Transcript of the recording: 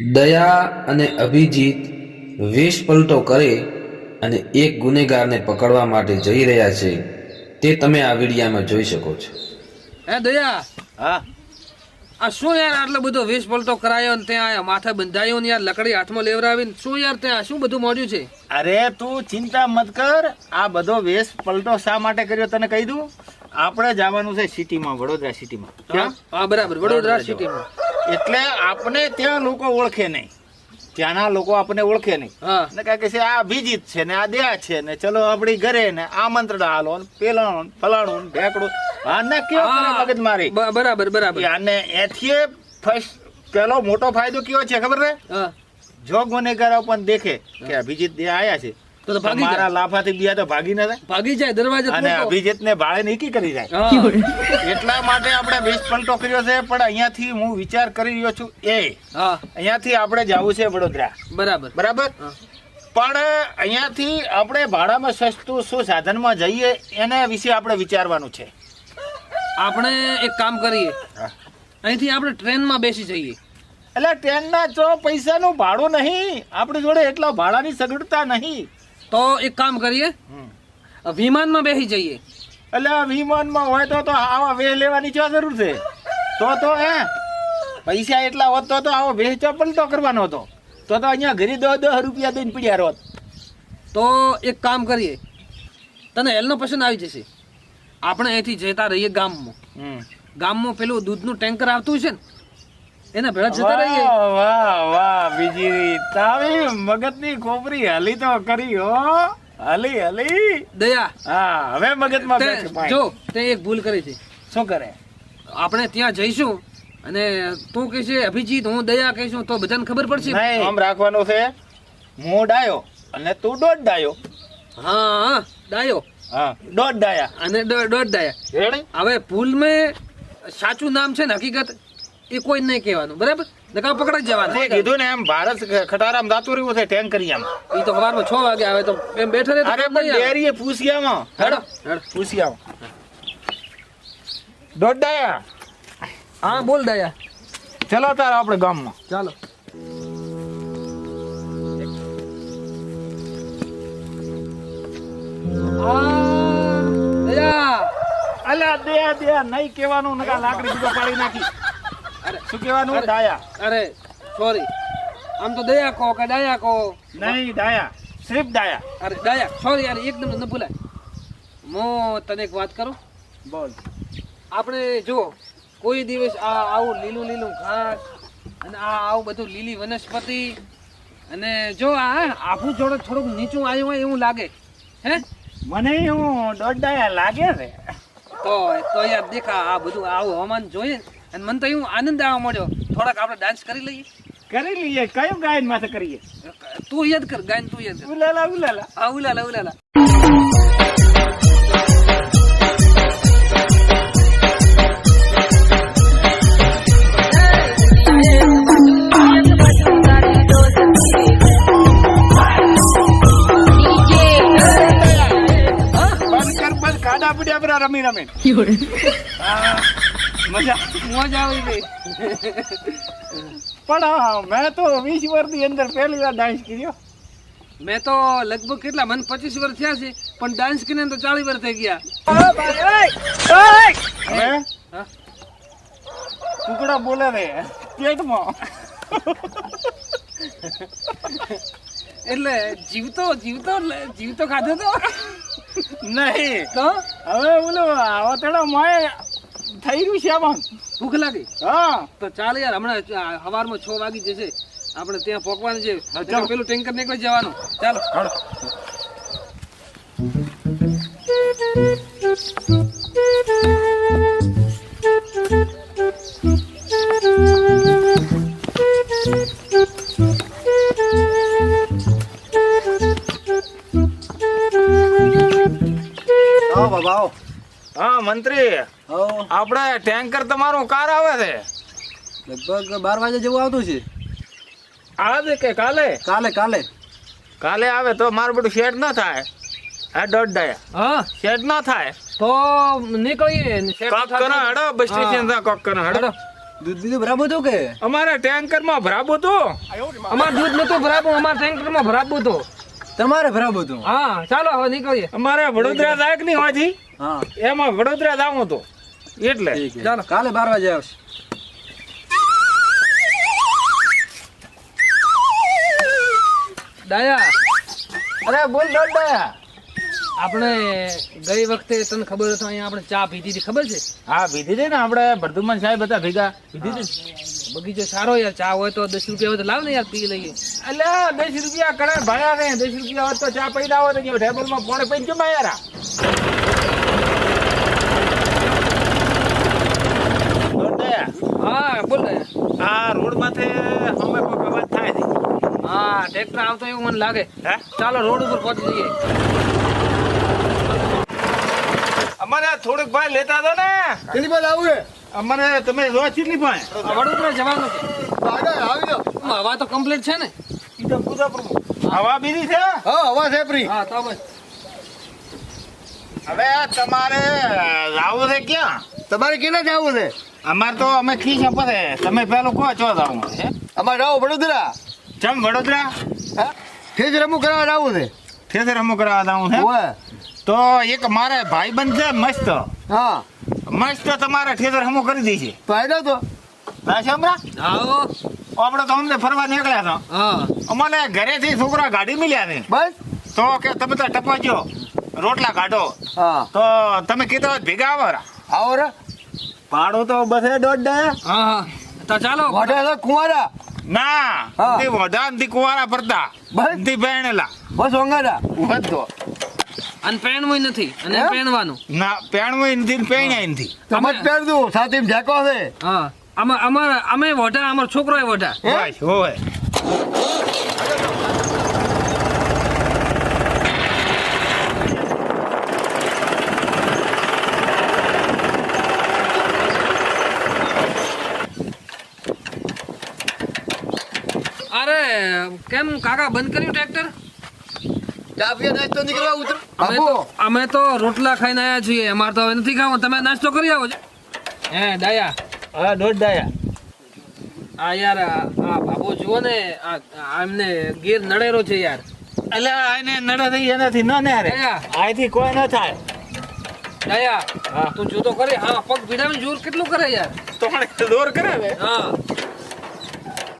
દયા અને અભિજીત વેશ પલટો કરે અને એક ગુનેગારને પકડવા માટે જઈ રહ્યા છે. તે તમે આ વિડીયામાં જોઈ શકો છો. એ દયા! હા? આ શું યાર આટલો બધો વેશ પલટો કરાયો ને ત્યાં આયા માથે બંધાયો ને યાર લકડી હાથમાં લેવરાવીને શું યાર ત્યાં શું બધું મોડ્યું છે? અરે તું ચિંતા મત કર આ બધો વેશ પલટો શા માટે કર્યો તને કહી દઉં? આપણે જવાનું છે સિટીમાં વડોદરા સિટીમાં. હા? બરાબર વડોદરા સિટીમાં. એટલે આપણે ત્યાં લોકો ઓળખે નહીં. ત્યાંના લોકો આપણને ઓળખે નહીં. ને કાંઈ કે છે આ અભિજીત છે ને આ દયા છે ને ચલો આપણી ઘરે ને આમંત્રણ હાલો ને પેલાણું ને ફલાણું ને ઢેકડું હા ને કેવો મગજ મારી? બરાબર બરાબર. અને એથી ફર્સ્ટ પેલો મોટો ફાયદો કેવો છે ખબર રે હા. જો ગુનેગારો પણ દેખે કે અભિજીત દે આયા છે તો ભાગી મારા જાય. લાફાથી બીયા તો ભાગી ના જાય. ભાગી જાય દરવાજા અને ઠોકો. અભિજીત ને નીકી કરી જાય. એટલા માટે આપણે વેશ પલટો કર્યો છે પણ અહીંયાથી હું વિચાર કરી રહ્યો છું એ. અહીંયાથી આપણે જવું છે વડોદરા. બરાબર. બરાબર? પણ અહીંયાથી આપણે ભાડામાં સસ્તું શું સાધનમાં જઈએ એના વિશે આપણે વિચારવાનું છે. આપણે એક કામ કરીએ. અહીંથી આપણે ટ્રેનમાં બેસી જઈએ. એટલે ટ્રેનના ચો પૈસાનું ભાડું નહીં આપણી જોડે એટલા ભાડાની સગવડતા નહીં. તો એક કામ કરીએ. વિમાનમાં બેસી જઈએ. એટલે વિમાનમાં હોય તો તો આવા વેહ લેવાની ક્યાં જરૂર છે? તો તો હે. પૈસા એટલા હોત તો તો આવો વેહ તો કરવાનો હતો? તો તો અહીંયા ઘરે દો દસ રૂપિયા દઈને પડ્યા રોત તો એક કામ કરીએ. તને હેલનો પસંદ આવી જશે. આપણે અહીંથી જતા રહીએ ગામમાં. ગામમાં પેલું દૂધનું ટેન્કર આવતું છે ને એના ભેળા જતા રહીએ. વાહ વાહ બીજી તારી મગજની ખોપરી હલી તો કરી હો. હલી હલી. દયા. હા હવે મગજમાં જો તે એક ભૂલ કરી છે. શું કરે? આપણે ત્યાં જઈશું અને તું કે છે અભિજીત હું દયા કહીશું. તો બધાને ખબર પડશે. આમ રાખવાનું છે. હું ડાયો અને તું દોઢ ડાયો. હા હા ડાયો. હા દોઢ ડાયા. અને દોઢ ડાયા. હવે ભૂલ મેં સાચું નામ છે ને હકીકત? એ કોઈ નહીં કહેવાનું બરાબર? નકા પકડાઈ તે જવાનું કીધું ને એમ ભારત ખટારામ દાતું રહ્યું છે ટેન્કરિયામાં એ તો સવારમાં છ વાગે આવે તો એમ બેઠા રહે અરે પણ. ડેરીએ પૂછિયામાં. હેડો. પૂછિયામાં. દોઢ ડાયા હા બોલ દયા. ચલો તાર આપણે ગામમાં. ચાલો. આ, દયા. દયા નહીં કહેવાનું નકા લાકડી બીજો પાડી નાખી. અરે શું કહેવાનું? અરે. ડાયા અરે સોરી આમ તો દયા કહો કે દયા કહો. નહીં ડાયા સિર્ફ ડાયા અરે દયા સોરી યાર એકદમ ન ભૂલાય. હું તને એક વાત કરું? બોલ. આપણે જો કોઈ દિવસ આ આવું લીલું લીલું ઘાસ અને આ આવું બધું લીલી વનસ્પતિ અને જો આ આપણું જોડે થોડુંક નીચું આવ્યું હોય એવું લાગે. હે? મને એવું દોઢ ડાયા લાગે છે. તો તો યાર દેખા આ બધું આવું હવામાન જોઈએ ને, અને મને તો એવું આનંદ આવવા મળ્યો થોડાક આપણે ડાન્સ કરી લઈએ. કરી લઈએ. કયું ગાયન માથે કરીએ? તું યાદ કર ગાયન તું યાદ કર. ઉલાલા ઉલાલા. હા ઉલાલા ઉલાલા. રમી રમી. મજા. મજા આવી ગઈ. પણ મેં તો વીસ વર્ષની અંદર પહેલી વાર ડાન્સ કર્યો. મેં તો લગભગ કેટલા મને પચીસ વર્ષ થયા છે પણ ડાન્સ કરીને તો ચાલીસ વર્ષ થઈ ગયા. હવે? હા? ટુકડા બોલે રે પેટમાં. એટલે જીવતો જીવતો જીવતો ખાધો તો? નહીં. તો? હવે બોલો આવો તેડો મોય થઈ રહ્યું છે આમાં. ભૂખ લાગી? હા. તો ચાલ યાર હમણાં સવારમાં છ વાગી જશે. આપણે ત્યાં પહોંચવાનું છે. પેલું ટેન્કર નીકળી જવાનું. ચાલો. આવો બાબા આવો. હા મંત્રી. આપણે ટેન્કર તમારું કાર આવે છે? લગભગ બાર વાગે જેવું આવતું છે. આવે કે કાલે? કાલે કાલે. કાલે આવે તો મારું બધું શેડ ન થાય. હા દોઢ ડાય હા. શેડ ના થાય. તો નીકળીએ કોક કરો હડો બસ સ્ટેશન. કોક કરો હડો. દૂધ બીજું બરાબર હતું કે? અમારે ટેન્કરમાં ભરાબો તો અમાર દૂધ નતું ભરાબું અમારા ટેન્કરમાં ભરાબું તો તમારે બરાબર હતું હા ચાલો હવે નીકળીએ. અમારે વડોદરા જાય કે નહીં હોયથી હા. એમાં વડોદરા જાવ તો. એટલે. ચાલો. કાલે બાર વાગે આવશે. દયા. અરે બોલ દોડા આપણે ગઈ વખતે તને ખબર હતો અહીંયા આપણે ચા પીધી હતી ખબર છે? હા પીધી છે ને આપણે ભરતુમાન સાહેબ હતા ભેગા. પીધી છે બગીચો સારો યાર ચા હોય તો દસ રૂપિયા હોય તો લાવ ને યાર પી લઈએ. અલે દસ રૂપિયા કરે ભાયા રે દસ રૂપિયા હોય તો ચા પી લાવો તો ટેબલમાં પોણે પી જમા યાર હા બોલ. આ રોડ માથે અમે કોઈ અવાજ થાય છે. હા ટ્રેક્ટર આવતો એવું મને લાગે. હે? ચાલો રોડ ઉપર પહોંચી જઈએ. અમારે થોડુંક ભાઈ લેતા હતા ને. કેટલી બાદ આવું છે? અમારે તમે જોવા કેટલી ભાઈ. વડોદરા જવાનું છે હવા તો કમ્પ્લીટ છે ને. ઈ તો હવા બીજી છે? હા હવા છે ફ્રી. હા તો બસ. હવે તમારે આવવું છે ક્યાં? તમારે કેના જવું છે? અમારે તો અમે ખી છે પડે તમે પેલું કહો છો જવું છે? અમારે જાઓ વડોદરા. ચમ વડોદરા? ઠેજ રમું કરવા જવું છે. ઠેજ રમું કરવા જવું છે? તો એક મારે ભાઈ બંધ છે મસ્ત. હા. મસ્ત તમારા ઠેસર હમો કરી દી છે તો આઈ તો. ના છે આવો. આપણે તો અમને ફરવા નીકળ્યા હતા હા. અમારે ઘરેથી છોકરા ગાડી મળ્યા ને બસ. તો કે તમે તો ટપાજો રોટલા કાઢો. હા. તો તમે કીધો ભેગા આવો. આવો રે. ભાડું તો બસે દોઢ હા હા. તો ચાલો. તો કુંવારા. ના. તે વઢા ને કુંવારા ફરતા. બસ. તે બસ ઓંગાડા બધો અને પહેણવું નથી અને? પહેણવાનું. ના પહેણવું નથી પહેણ્યા નથી. તમે જ પહેર દઉં સાથે ઝાકો છે. હા અમાર અમાર અમે વઢા અમાર છોકરો વઢા. હે? હોય અરે કેમ કાકા બંધ કર્યું ટ્રેક્ટર ચા પીએ નાસ્તો નીકળવા ઉતર અમે તો રોટલા ખાઈને આવ્યા છીએ અમારે તો હવે નથી ખાવું. તમે નાસ્તો કરી આવો છો. હે દયા. હા દોઢ દયા. આ યાર આ બાબો જુઓ ને આ એમને ગીર નડેરો છે યાર. એટલે આને નડે થઈ એનાથી ન ને રે આથી કોઈ ન થાય. ડાયા હા. તું જોતો કરી. હા પગ ભીડાવીને જોર કેટલું કરે યાર? તો દોર કરાવે? હા.